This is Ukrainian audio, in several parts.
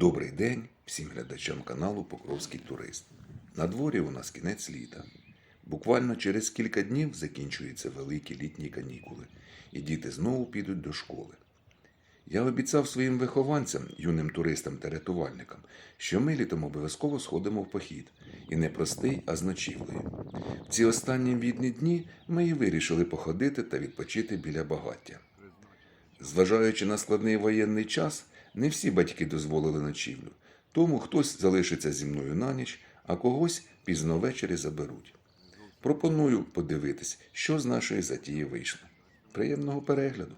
Добрий день всім глядачам каналу Покровський турист. На дворі у нас кінець літа. Буквально через кілька днів закінчуються великі літні канікули, і діти знову підуть до школи. Я обіцяв своїм вихованцям, юним туристам та рятувальникам, що ми літом обов'язково сходимо в похід. І не простий, а з. В ці останні відні дні ми і вирішили походити та відпочити біля багаття. Зважаючи на складний воєнний час, не всі батьки дозволили ночівлю, тому хтось залишиться зі мною на ніч, а когось пізно ввечері заберуть. Пропоную подивитись, що з нашої затії вийшло. Приємного перегляду!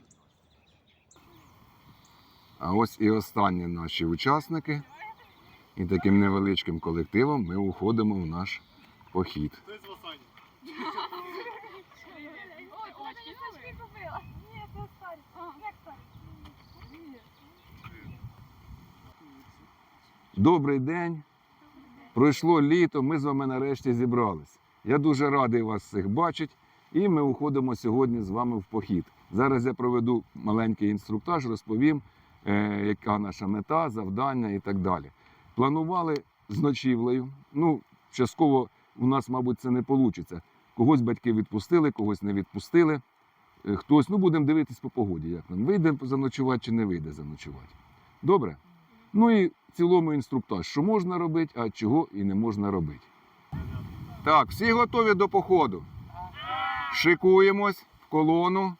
А ось і останні наші учасники. І таким невеличким колективом ми уходимо в наш похід. Ой, купила. Ні, це старі. Як старі? Добрий день. Пройшло літо, ми з вами нарешті зібрались. Я дуже радий вас всіх бачити. І ми уходимо сьогодні з вами в похід. Зараз я проведу маленький інструктаж, розповім, е, яка наша мета, завдання і так далі. Планували з ночівлею. Ну, частково у нас, мабуть, це не вийде. Когось батьки відпустили, когось не відпустили. Е, Хтось, ну будемо дивитись по погоді, як нам вийде заночувати чи не вийде заночувати. Добре? Ну і в цілому інструктаж, що можна робити, а чого і не можна робити. Так, всі готові до походу. Шикуємось в колону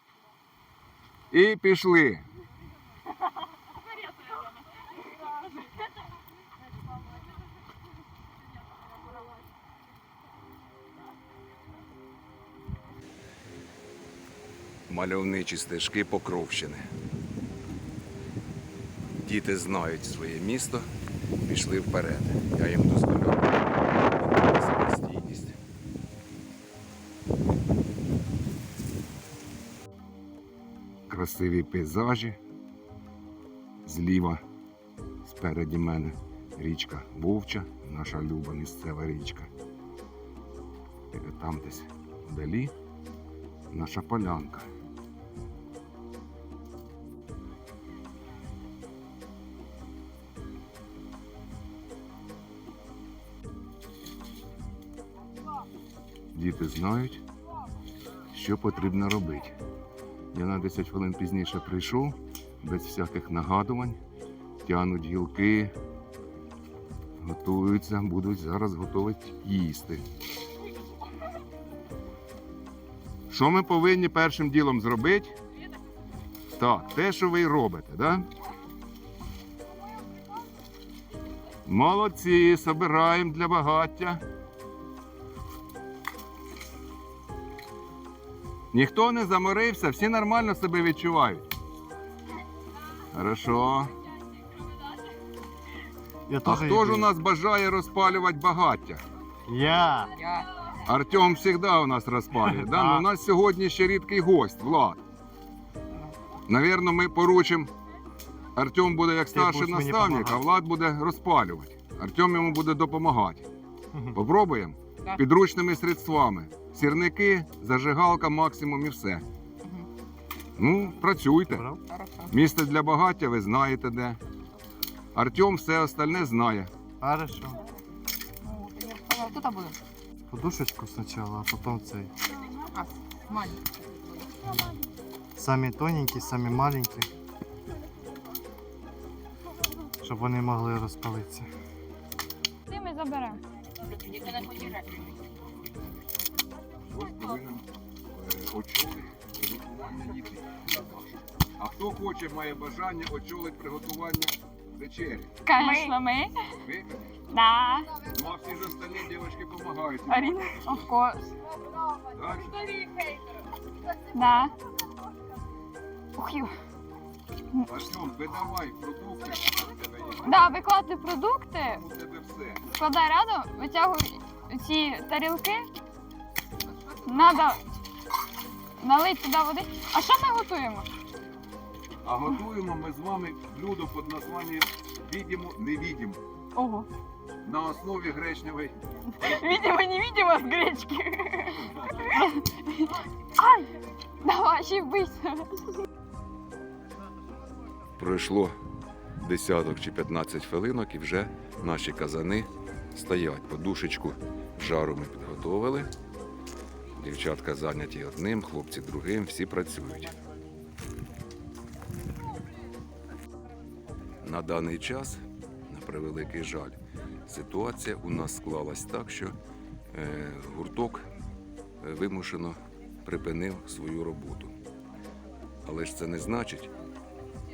і пішли. Мальовничі стежки Покровщини. Діти знають своє місто, пішли вперед. Я їм дозволяю самостійність. Красиві пейзажі. Зліва, спереді мене річка Вовча, наша люба місцева річка. І там десь вдалі наша полянка. Діти знають, що потрібно робити. Я на 10 хвилин пізніше прийшов, без всяких нагадувань, тянуть гілки, готуються, будуть зараз готувати їсти. Що ми повинні першим ділом зробити? Так, те, що ви й робите. Да? Молодці, собираємо для багаття. Ніхто не заморився, всі нормально себе відчувають. Хорошо. Я А хто ж у нас бажає розпалювати багаття? Я. Артем завжди у нас розпалює. Да? Ну, у нас сьогодні ще рідкий гость, Влад. Навірно, ми поручимо. Артем буде як старший наставник, а. Влад буде розпалювати. Артем йому буде допомагати. Попробуємо? Підручними средствами. Сірники, зажигалка, максимум і все. Ну, працюйте. Місце для багаття ви знаєте де. Артем все остальне знає. Хорошо. Тут буде. Подушечку спочатку, а потім цей. А, маленький. Самі тоненькі, самі маленькі. Щоб вони могли розпалитися. Ти ми заберемо. Ось повинен очолити приготування їди. А хто хоче, має бажання очолити приготування вечері? Конечно, ми. Ви. Да. Ну а всі ж остальні дівчатки допомагають. Аріна. Of course. Так? Да. Ух. Артем, видавай продукти, що в тебе є. Да, викладати продукти, тебе все. Складай рядом, витягуй ці тарілки. Надо налити туди води. А що ми готуємо? А готуємо ми з вами блюдо під названням «Відімо, невідімо» Ого. на основі гречневої. Видимо, не видимо с гречки. Ай! Давай, ще бийся. Пройшло десяток чи 15 хвилинок і вже наші казани стоять. Подушечку жару ми підготовили. Дівчатка зайняті одним, хлопці другим, всі працюють. На даний час, на превеликий жаль, ситуація у нас склалась так, що е, гурток е, вимушено припинив свою роботу. Але ж це не значить,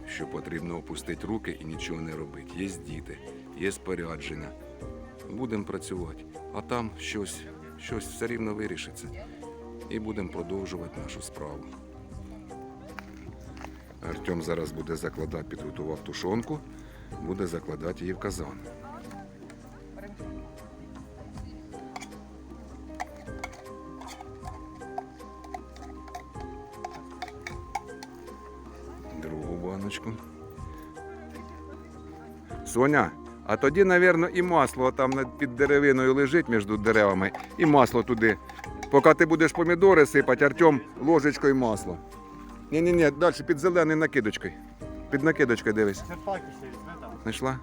що потрібно опустити руки і нічого не робити. Є діти, є спорядження. Будемо працювати, а там щось, щось все рівно вирішиться. І будемо продовжувати нашу справу. Артем зараз буде закладати, підготував тушонку, буде закладати її в казан. Другу баночку. Соня, а тоді, мабуть, і масло там під деревиною лежить між деревами, і масло туди. Поки ти будеш помідори сипати, Артем ложечкою масло. Ні-ні-ні, далі під зеленою накидочкою. Під накидочкою дивись. Черпаки ще візьми. Знайшла?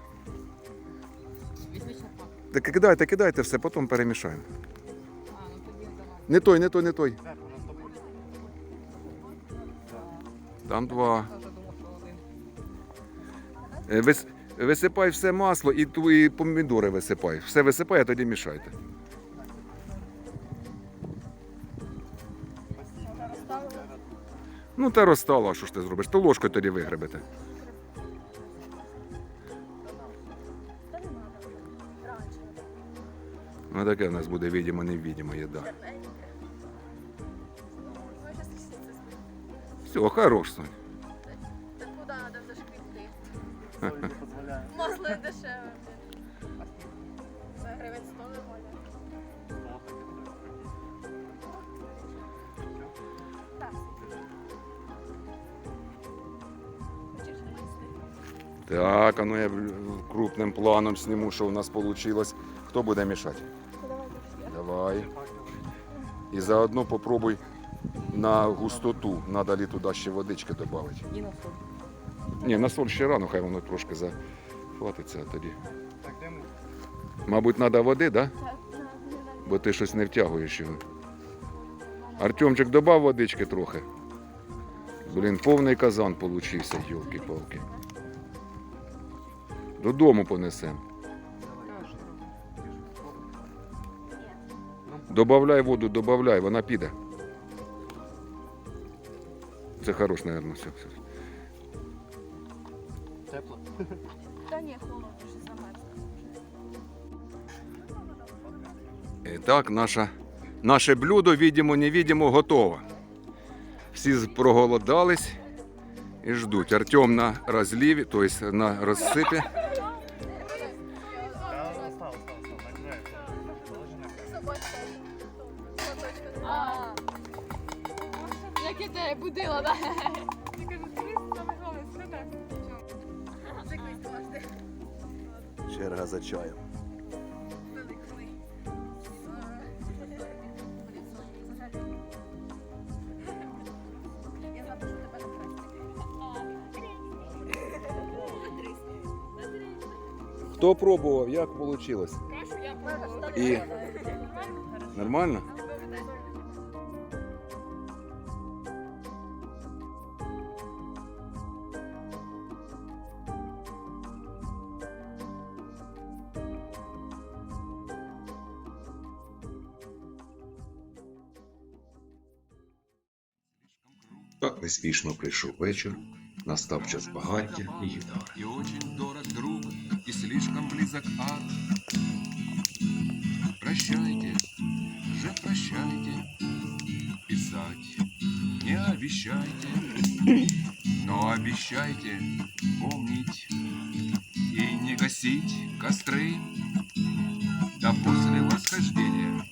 Так кидайте, кидайте все, потім перемішаємо. Ну. Не той, не той, не той. Там два. Вже Висипай все масло і твої помідори висипай. Все висипай, а тоді мішайте. Ну, та розстало, а що ж ти зробиш? То ложкою тоді вигребете. Ну, таке в нас буде відомо, невідомо їда. Все, хорош, Сонь. Та куди треба не дозволяє. Масло дешеве. За гривень 100 нормально. Так. А ну я крупним планом сніму, що у нас вийшло. Хто буде мішати? Давай. І заодно попробуй на густоту. Надо ли туди ще водички додати. І на фон. Ні, на соль ще рано, хай воно трошки захватиться а тоді. Так, де ми? Мабуть, треба води, так? Да? Бо ти щось не втягуєш його. Артемчик, додав водички трохи. Блін, повний казан получився, йолки-палки. Додому понесемо. Добавляй воду, добавляй, вона піде. Це хорош, мабуть, все. Тепло. І так, наша, наше блюдо, відімо, невідімо, готове. Всі проголодались і ждуть. Артем на розліві, тобто на розсипі. Черга за чаєм. Хто пробував, як вийшло? І нормально? Так неспішно прийшов вечір, настав час багаття і гітари. И очень дорог друг, и слишком близок ад. Прощайте, же прощайте, писать не обещайте, но обещайте помнить и не гасить костры. Да после восхождения